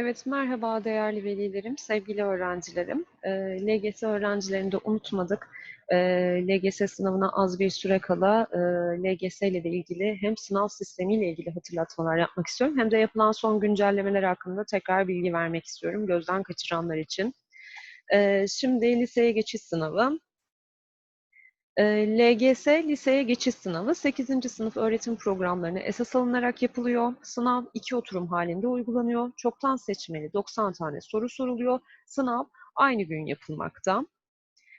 Evet, merhaba değerli velilerim, sevgili öğrencilerim. Eee, LGS öğrencilerini de unutmadık. Eee, LGS sınavına az bir süre kala eee, LGS ile de ilgili hem sınav sistemiyle ilgili hatırlatmalar yapmak istiyorum hem de yapılan son güncellemeler hakkında tekrar bilgi vermek istiyorum gözden kaçıranlar için. Eee, şimdi liseye geçiş sınavı. Eee, LGS liseye geçiş sınavı 8. sınıf öğretim programlarına esas alınarak yapılıyor. Sınav iki oturum halinde uygulanıyor. Çoktan seçmeli 90 tane soru soruluyor. Sınav aynı gün yapılmakta.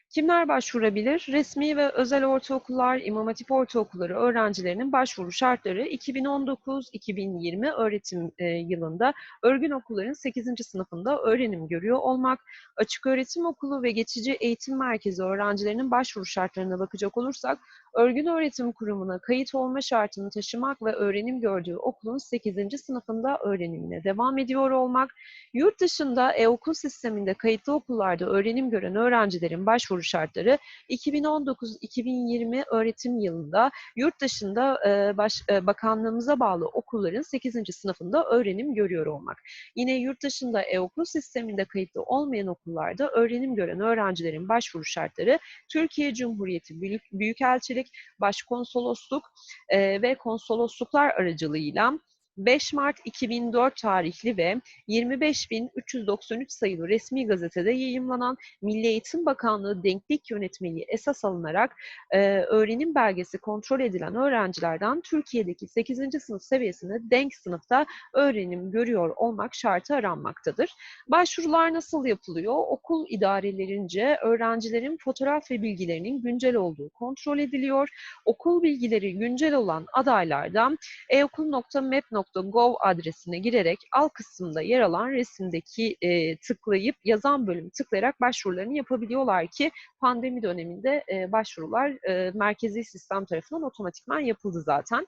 Kimler başvurabilir? Resmi ve özel ortaokullar, İmam Hatip ortaokulları öğrencilerinin başvuru şartları 2019-2020 öğretim e, yılında örgün okulların 8. sınıfında öğrenim görüyor olmak, açık öğretim okulu ve geçici eğitim merkezi öğrencilerinin başvuru şartlarına bakacak olursak, örgün öğretim kurumuna kayıt olma şartını taşımak ve öğrenim gördüğü okulun 8. sınıfında öğrenimine devam ediyor olmak, yurt dışında e-okul sisteminde kayıtlı okullarda öğrenim gören öğrencilerin başvuru şartları 2019-2020 öğretim yılında yurt dışında e, baş, e, bakanlığımıza bağlı okulların 8. sınıfında öğrenim görüyor olmak. Yine yurt dışında e-okul sisteminde kayıtlı olmayan okullarda öğrenim gören öğrencilerin başvuru şartları Türkiye Cumhuriyeti Büyük, Büyükelçilik, Başkonsolosluk e, ve konsolosluklar aracılığıyla 5 Mart 2004 tarihli ve 25.393 sayılı resmi gazetede yayımlanan Milli Eğitim Bakanlığı denklik yönetmeliği esas alınarak e, öğrenim belgesi kontrol edilen öğrencilerden Türkiye'deki 8. sınıf seviyesinde denk sınıfta öğrenim görüyor olmak şartı aranmaktadır. Başvurular nasıl yapılıyor? Okul idarelerince öğrencilerin fotoğraf ve bilgilerinin güncel olduğu kontrol ediliyor. Okul bilgileri güncel olan adaylardan eokul.map.com www.gov adresine girerek alt kısımda yer alan resimdeki e, tıklayıp yazan bölümü tıklayarak başvurularını yapabiliyorlar ki pandemi döneminde e, başvurular e, merkezi sistem tarafından otomatikman yapıldı zaten.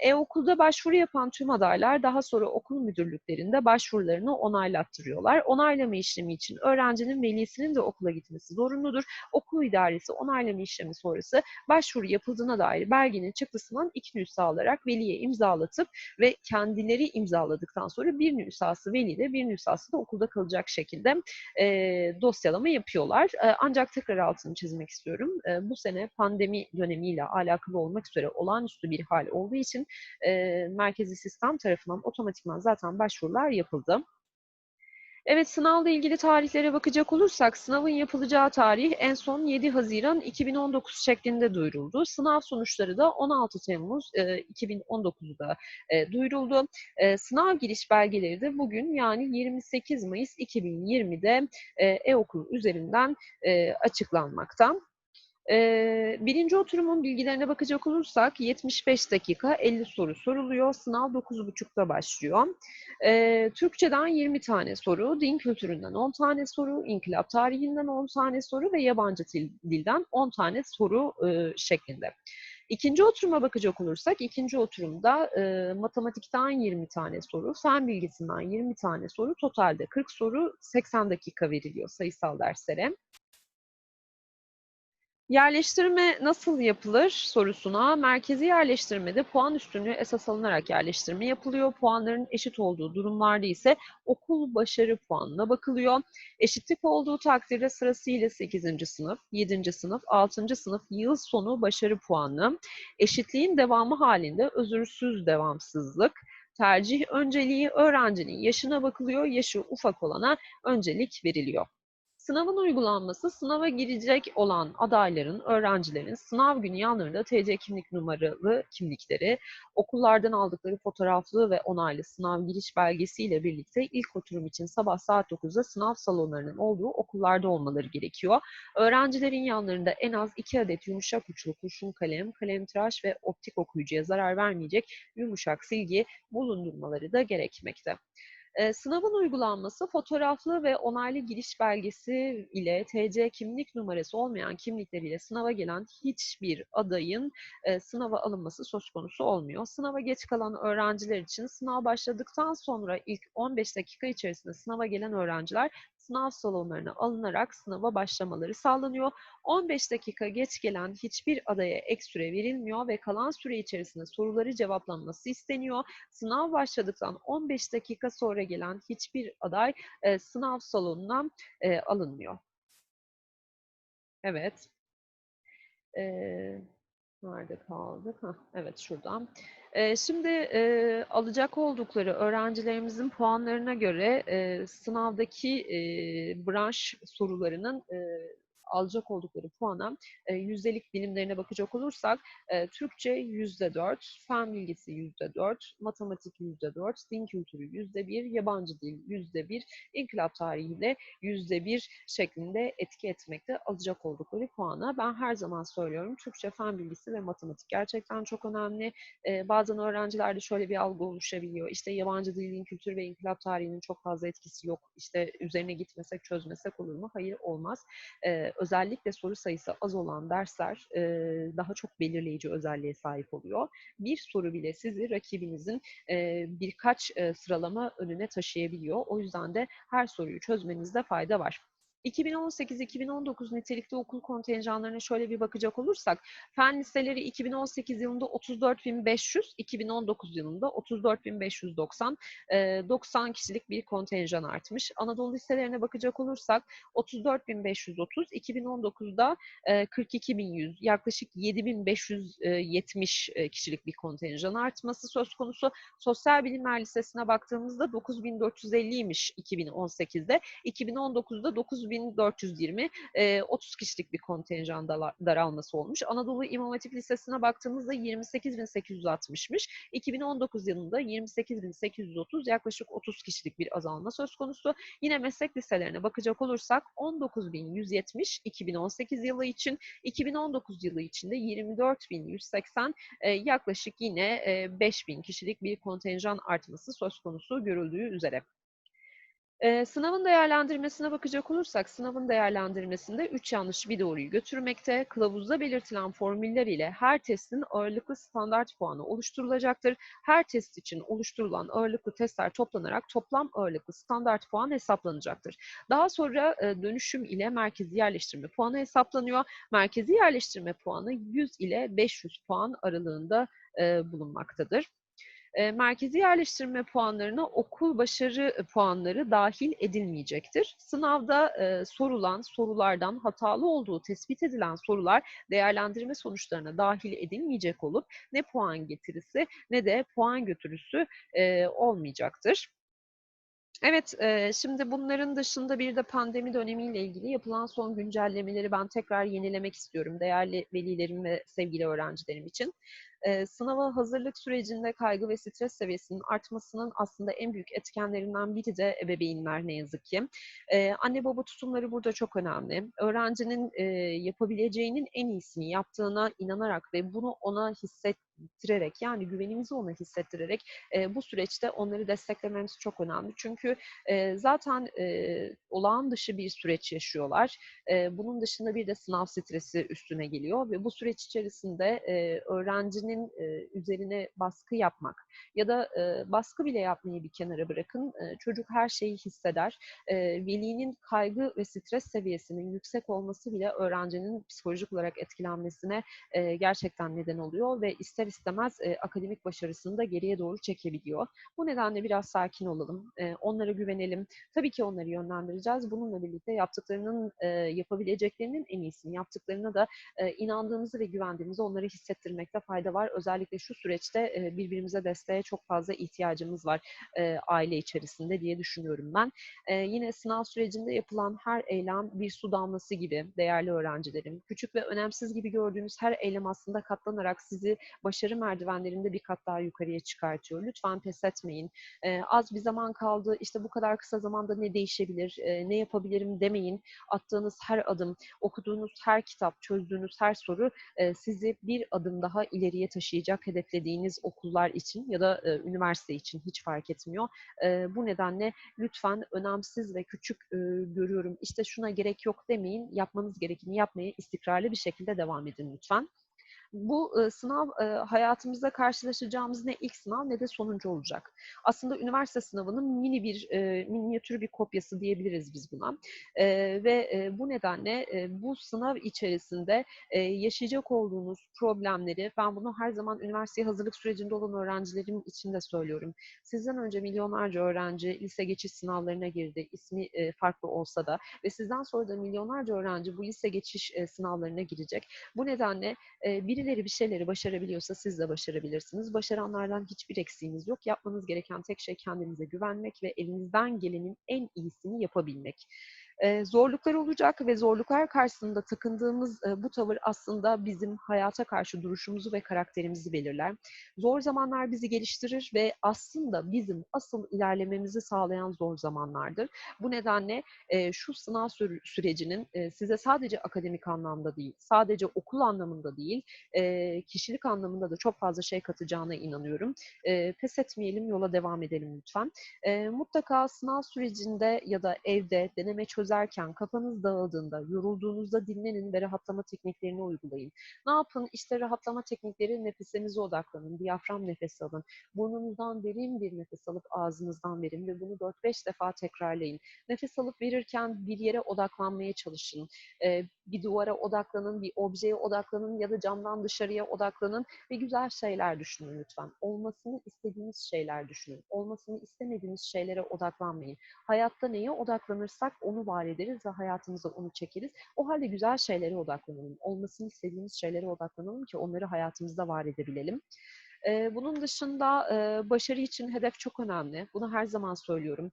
E-okulda e, başvuru yapan tüm adaylar daha sonra okul müdürlüklerinde başvurularını onaylattırıyorlar. Onaylama işlemi için öğrencinin velisinin de okula gitmesi zorunludur. Okul idaresi onaylama işlemi sonrası başvuru yapıldığına dair belgenin çıktısından iki nüsha alarak veliye imzalatıp ve kendileri imzaladıktan sonra bir nüshası velide bir nüshası da okulda kalacak şekilde e, dosyalama yapıyorlar. E, ancak tekrar altını çizmek istiyorum. E, bu sene pandemi dönemiyle alakalı olmak üzere olağanüstü bir hal olduğu için e, merkezi sistem tarafından otomatikman zaten başvurular yapıldı. Evet sınavla ilgili tarihlere bakacak olursak sınavın yapılacağı tarih en son 7 Haziran 2019 şeklinde duyuruldu. Sınav sonuçları da 16 Temmuz e, 2019'da e, duyuruldu. E, sınav giriş belgeleri de bugün yani 28 Mayıs 2020'de e, e-okul üzerinden e, açıklanmakta. Ee, birinci oturumun bilgilerine bakacak olursak 75 dakika 50 soru soruluyor. Sınav 9.30'da başlıyor. Ee, Türkçeden 20 tane soru, din kültüründen 10 tane soru, inkılap tarihinden 10 tane soru ve yabancı dilden 10 tane soru e, şeklinde. İkinci oturuma bakacak olursak, ikinci oturumda e, matematikten 20 tane soru, fen bilgisinden 20 tane soru, totalde 40 soru, 80 dakika veriliyor sayısal derslere. Yerleştirme nasıl yapılır sorusuna merkezi yerleştirmede puan üstünlüğü esas alınarak yerleştirme yapılıyor. Puanların eşit olduğu durumlarda ise okul başarı puanına bakılıyor. Eşitlik olduğu takdirde sırasıyla 8. sınıf, 7. sınıf, 6. sınıf yıl sonu başarı puanı, eşitliğin devamı halinde özürsüz devamsızlık, tercih önceliği öğrencinin yaşına bakılıyor, yaşı ufak olana öncelik veriliyor. Sınavın uygulanması sınava girecek olan adayların, öğrencilerin sınav günü yanlarında TC kimlik numaralı kimlikleri, okullardan aldıkları fotoğraflı ve onaylı sınav giriş belgesiyle birlikte ilk oturum için sabah saat 9'da sınav salonlarının olduğu okullarda olmaları gerekiyor. Öğrencilerin yanlarında en az 2 adet yumuşak uçlu kurşun kalem, kalem tıraş ve optik okuyucuya zarar vermeyecek yumuşak silgi bulundurmaları da gerekmekte. Sınavın uygulanması fotoğraflı ve onaylı giriş belgesi ile TC kimlik numarası olmayan kimlikleriyle sınava gelen hiçbir adayın sınava alınması söz konusu olmuyor. Sınava geç kalan öğrenciler için sınav başladıktan sonra ilk 15 dakika içerisinde sınava gelen öğrenciler sınav salonlarına alınarak sınava başlamaları sağlanıyor. 15 dakika geç gelen hiçbir adaya ek süre verilmiyor ve kalan süre içerisinde soruları cevaplanması isteniyor. Sınav başladıktan 15 dakika sonra gelen hiçbir aday e, sınav salonuna e, alınmıyor. Evet. Ee, nerede kaldık? Hah, evet şuradan. Ee, şimdi e, alacak oldukları öğrencilerimizin puanlarına göre e, sınavdaki e, branş sorularının e, alacak oldukları puana e, yüzdelik bilimlerine bakacak olursak e, Türkçe yüzde dört, fen bilgisi yüzde dört, matematik yüzde dört, din kültürü yüzde bir, yabancı dil yüzde bir, inkılap tarihiyle yüzde bir şeklinde etki etmekte alacak oldukları puana. Ben her zaman söylüyorum Türkçe, fen bilgisi ve matematik gerçekten çok önemli. E, bazen öğrencilerde şöyle bir algı oluşabiliyor. İşte yabancı dil, din kültürü ve inkılap tarihinin çok fazla etkisi yok. İşte üzerine gitmesek, çözmesek olur mu? Hayır olmaz. E, özellikle soru sayısı az olan dersler e, daha çok belirleyici özelliğe sahip oluyor. Bir soru bile sizi rakibinizin e, birkaç e, sıralama önüne taşıyabiliyor. O yüzden de her soruyu çözmenizde fayda var. 2018-2019 nitelikli okul kontenjanlarına şöyle bir bakacak olursak, fen liseleri 2018 yılında 34.500, 2019 yılında 34.590, 90 kişilik bir kontenjan artmış. Anadolu liselerine bakacak olursak 34.530, 2019'da 42.100, yaklaşık 7.570 kişilik bir kontenjan artması söz konusu. Sosyal Bilimler Lisesi'ne baktığımızda 9.450'ymiş 2018'de, 2019'da 9 1420 e, 30 kişilik bir kontenjan daralması olmuş. Anadolu İmam Hatip Lisesi'ne baktığımızda 28.860'mış. 2019 yılında 28.830 yaklaşık 30 kişilik bir azalma söz konusu. Yine meslek liselerine bakacak olursak 19.170 2018 yılı için, 2019 yılı içinde 24.180 e, yaklaşık yine e, 5.000 kişilik bir kontenjan artması söz konusu görüldüğü üzere. Ee, sınavın değerlendirmesine bakacak olursak, sınavın değerlendirmesinde 3 yanlış bir doğruyu götürmekte. Kılavuzda belirtilen formüller ile her testin ağırlıklı standart puanı oluşturulacaktır. Her test için oluşturulan ağırlıklı testler toplanarak toplam ağırlıklı standart puan hesaplanacaktır. Daha sonra e, dönüşüm ile merkezi yerleştirme puanı hesaplanıyor. Merkezi yerleştirme puanı 100 ile 500 puan aralığında e, bulunmaktadır merkezi yerleştirme puanlarına okul başarı puanları dahil edilmeyecektir. Sınavda e, sorulan sorulardan hatalı olduğu tespit edilen sorular değerlendirme sonuçlarına dahil edilmeyecek olup ne puan getirisi ne de puan götürüsü e, olmayacaktır. Evet, e, şimdi bunların dışında bir de pandemi dönemiyle ilgili yapılan son güncellemeleri ben tekrar yenilemek istiyorum değerli velilerim ve sevgili öğrencilerim için sınava hazırlık sürecinde kaygı ve stres seviyesinin artmasının aslında en büyük etkenlerinden biri de ebeveynler ne yazık ki. Anne baba tutumları burada çok önemli. Öğrencinin yapabileceğinin en iyisini yaptığına inanarak ve bunu ona hisset hissettirerek yani güvenimizi ona hissettirerek e, bu süreçte onları desteklememiz çok önemli. Çünkü e, zaten e, olağan dışı bir süreç yaşıyorlar. E, bunun dışında bir de sınav stresi üstüne geliyor ve bu süreç içerisinde e, öğrencinin e, üzerine baskı yapmak ya da e, baskı bile yapmayı bir kenara bırakın. E, çocuk her şeyi hisseder. E, velinin kaygı ve stres seviyesinin yüksek olması bile öğrencinin psikolojik olarak etkilenmesine e, gerçekten neden oluyor ve ister istemez e, akademik başarısını da geriye doğru çekebiliyor. Bu nedenle biraz sakin olalım, e, onlara güvenelim. Tabii ki onları yönlendireceğiz. Bununla birlikte yaptıklarının, e, yapabileceklerinin en iyisini yaptıklarına da e, inandığımızı ve güvendiğimizi onları hissettirmekte fayda var. Özellikle şu süreçte e, birbirimize desteğe çok fazla ihtiyacımız var e, aile içerisinde diye düşünüyorum ben. E, yine sınav sürecinde yapılan her eylem bir su damlası gibi değerli öğrencilerim. Küçük ve önemsiz gibi gördüğünüz her eylem aslında katlanarak sizi başarı merdivenlerinde bir kat daha yukarıya çıkartıyor. Lütfen pes etmeyin. E, az bir zaman kaldı, işte bu kadar kısa zamanda ne değişebilir, e, ne yapabilirim demeyin. Attığınız her adım, okuduğunuz her kitap, çözdüğünüz her soru e, sizi bir adım daha ileriye taşıyacak hedeflediğiniz okullar için ya da e, üniversite için hiç fark etmiyor. E, bu nedenle lütfen önemsiz ve küçük e, görüyorum, işte şuna gerek yok demeyin. Yapmanız gerekeni yapmaya istikrarlı bir şekilde devam edin lütfen. Bu e, sınav e, hayatımızda karşılaşacağımız ne ilk sınav ne de sonuncu olacak. Aslında üniversite sınavının mini bir e, minyatür bir kopyası diyebiliriz biz buna. E, ve e, bu nedenle e, bu sınav içerisinde e, yaşayacak olduğunuz problemleri ben bunu her zaman üniversiteye hazırlık sürecinde olan öğrencilerim için de söylüyorum. Sizden önce milyonlarca öğrenci lise geçiş sınavlarına girdi. ismi e, farklı olsa da ve sizden sonra da milyonlarca öğrenci bu lise geçiş e, sınavlarına girecek. Bu nedenle e, birileri bir şeyleri başarabiliyorsa siz de başarabilirsiniz. Başaranlardan hiçbir eksiğiniz yok. Yapmanız gereken tek şey kendinize güvenmek ve elinizden gelenin en iyisini yapabilmek. Zorluklar olacak ve zorluklar karşısında takındığımız bu tavır aslında bizim hayata karşı duruşumuzu ve karakterimizi belirler. Zor zamanlar bizi geliştirir ve aslında bizim asıl ilerlememizi sağlayan zor zamanlardır. Bu nedenle şu sınav sürecinin size sadece akademik anlamda değil, sadece okul anlamında değil, kişilik anlamında da çok fazla şey katacağına inanıyorum. Pes etmeyelim, yola devam edelim lütfen. Mutlaka sınav sürecinde ya da evde deneme çözüm çözerken kafanız dağıldığında, yorulduğunuzda dinlenin ve rahatlama tekniklerini uygulayın. Ne yapın? İşte rahatlama teknikleri nefesinize odaklanın. Diyafram nefesi alın. Burnunuzdan derin bir nefes alıp ağzınızdan verin ve bunu 4-5 defa tekrarlayın. Nefes alıp verirken bir yere odaklanmaya çalışın. Ee, bir duvara odaklanın, bir objeye odaklanın ya da camdan dışarıya odaklanın ve güzel şeyler düşünün lütfen. Olmasını istediğiniz şeyler düşünün. Olmasını istemediğiniz şeylere odaklanmayın. Hayatta neye odaklanırsak onu var ederiz ve hayatımıza onu çekeriz. O halde güzel şeylere odaklanalım. Olmasını istediğimiz şeylere odaklanalım ki onları hayatımızda var edebilelim. Bunun dışında başarı için hedef çok önemli. Bunu her zaman söylüyorum.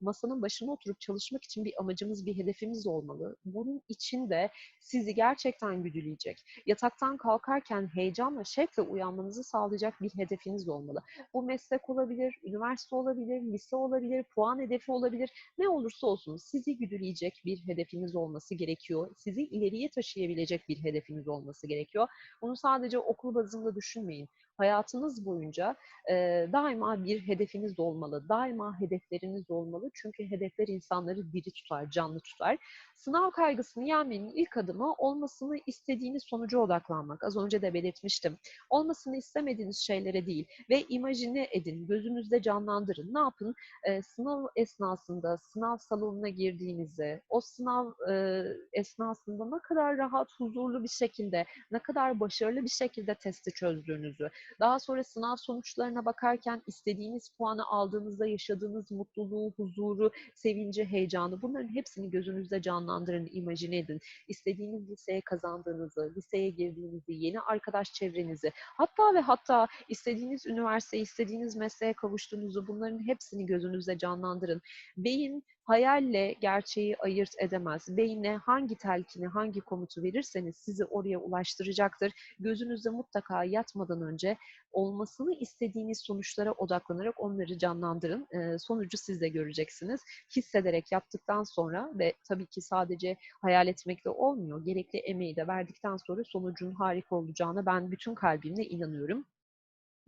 Masanın başına oturup çalışmak için bir amacımız, bir hedefimiz olmalı. Bunun için de sizi gerçekten güdüleyecek, yataktan kalkarken heyecanla, şevkle uyanmanızı sağlayacak bir hedefiniz olmalı. Bu meslek olabilir, üniversite olabilir, lise olabilir, puan hedefi olabilir. Ne olursa olsun sizi güdüleyecek bir hedefiniz olması gerekiyor. Sizi ileriye taşıyabilecek bir hedefiniz olması gerekiyor. Bunu sadece okul bazında düşünmeyin hayatınız boyunca e, daima bir hedefiniz olmalı. Daima hedefleriniz olmalı. Çünkü hedefler insanları diri tutar, canlı tutar. Sınav kaygısını yenmenin ilk adımı olmasını istediğiniz sonuca odaklanmak. Az önce de belirtmiştim. Olmasını istemediğiniz şeylere değil ve imajine edin, gözünüzde canlandırın. Ne yapın? E, sınav esnasında, sınav salonuna girdiğinizi, o sınav e, esnasında ne kadar rahat, huzurlu bir şekilde, ne kadar başarılı bir şekilde testi çözdüğünüzü, daha sonra sınav sonuçlarına bakarken istediğiniz puanı aldığınızda yaşadığınız mutluluğu, huzuru, sevinci, heyecanı bunların hepsini gözünüzde canlandırın, imajine edin. İstediğiniz liseye kazandığınızı, liseye girdiğinizi, yeni arkadaş çevrenizi, hatta ve hatta istediğiniz üniversiteye, istediğiniz mesleğe kavuştuğunuzu bunların hepsini gözünüzde canlandırın. Beyin hayalle gerçeği ayırt edemez. Beyne hangi telkini, hangi komutu verirseniz sizi oraya ulaştıracaktır. Gözünüzde mutlaka yatmadan önce olmasını istediğiniz sonuçlara odaklanarak onları canlandırın. E, sonucu siz de göreceksiniz. Hissederek yaptıktan sonra ve tabii ki sadece hayal etmekle olmuyor. Gerekli emeği de verdikten sonra sonucun harika olacağına ben bütün kalbimle inanıyorum.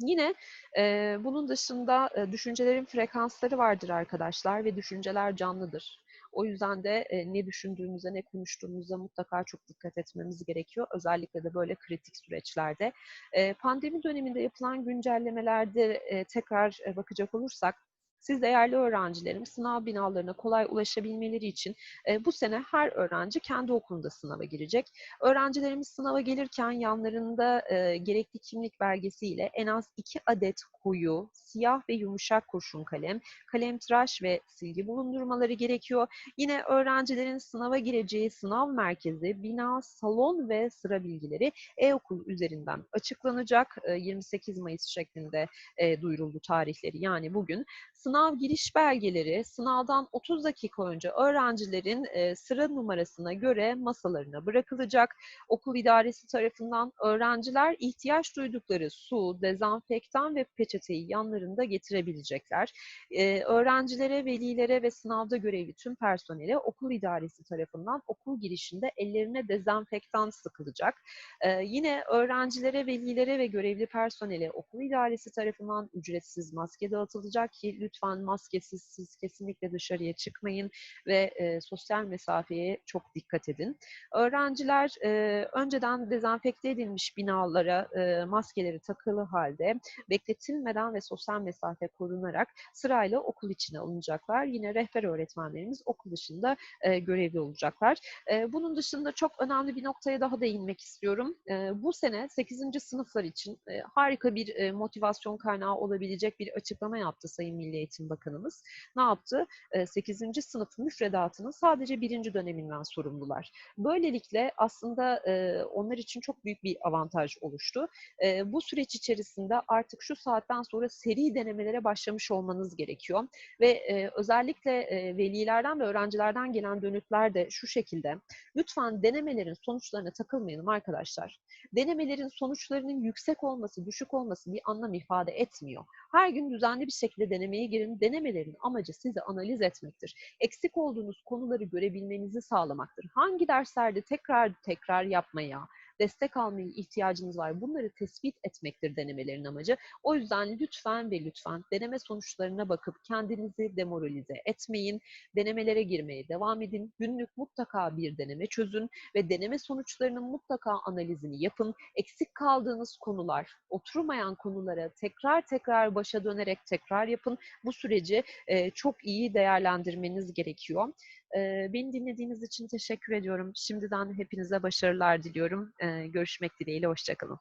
Yine e, bunun dışında e, düşüncelerin frekansları vardır arkadaşlar ve düşünceler canlıdır. O yüzden de e, ne düşündüğümüze, ne konuştuğumuza mutlaka çok dikkat etmemiz gerekiyor. Özellikle de böyle kritik süreçlerde. E, pandemi döneminde yapılan güncellemelerde e, tekrar e, bakacak olursak, siz değerli öğrencilerim sınav binalarına kolay ulaşabilmeleri için e, bu sene her öğrenci kendi okulunda sınava girecek. Öğrencilerimiz sınava gelirken yanlarında e, gerekli kimlik belgesiyle en az iki adet koyu, siyah ve yumuşak kurşun kalem, kalem tıraş ve silgi bulundurmaları gerekiyor. Yine öğrencilerin sınava gireceği sınav merkezi, bina, salon ve sıra bilgileri e-okul üzerinden açıklanacak. 28 Mayıs şeklinde e, duyuruldu tarihleri yani bugün. Sınav giriş belgeleri sınavdan 30 dakika önce öğrencilerin e, sıra numarasına göre masalarına bırakılacak. Okul idaresi tarafından öğrenciler ihtiyaç duydukları su, dezenfektan ve peçeteyi yanlarında getirebilecekler. E, öğrencilere, velilere ve sınavda görevli tüm personele okul idaresi tarafından okul girişinde ellerine dezenfektan sıkılacak. E, yine öğrencilere, velilere ve görevli personele okul idaresi tarafından ücretsiz maske dağıtılacak ki lütfen lütfen maskesiz siz kesinlikle dışarıya çıkmayın ve e, sosyal mesafeye çok dikkat edin. Öğrenciler e, önceden dezenfekte edilmiş binalara e, maskeleri takılı halde bekletilmeden ve sosyal mesafe korunarak sırayla okul içine alınacaklar. Yine rehber öğretmenlerimiz okul dışında e, görevli olacaklar. E, bunun dışında çok önemli bir noktaya daha değinmek istiyorum. E, bu sene 8. sınıflar için e, harika bir e, motivasyon kaynağı olabilecek bir açıklama yaptı Sayın Milli Eğitim Bakanımız. Ne yaptı? E, 8. sınıf müfredatının sadece birinci döneminden sorumlular. Böylelikle aslında onlar için çok büyük bir avantaj oluştu. Bu süreç içerisinde artık şu saatten sonra seri denemelere başlamış olmanız gerekiyor ve özellikle velilerden ve öğrencilerden gelen dönütler de şu şekilde. Lütfen denemelerin sonuçlarına takılmayalım arkadaşlar. Denemelerin sonuçlarının yüksek olması, düşük olması bir anlam ifade etmiyor. Her gün düzenli bir şekilde denemeye girin. Denemelerin amacı sizi analiz etmektir. Eksik olduğunuz konuları görebilmenizi sağlamaktır. Hangi derslerde tekrar tekrar yapmaya, destek almaya ihtiyacınız var. Bunları tespit etmektir denemelerin amacı. O yüzden lütfen ve lütfen deneme sonuçlarına bakıp kendinizi demoralize etmeyin. Denemelere girmeye devam edin. Günlük mutlaka bir deneme çözün ve deneme sonuçlarının mutlaka analizini yapın. Eksik kaldığınız konular, oturmayan konulara tekrar tekrar başa dönerek tekrar yapın. Bu süreci çok iyi değerlendirmeniz gerekiyor. Beni dinlediğiniz için teşekkür ediyorum. Şimdiden hepinize başarılar diliyorum. Görüşmek dileğiyle, hoşçakalın.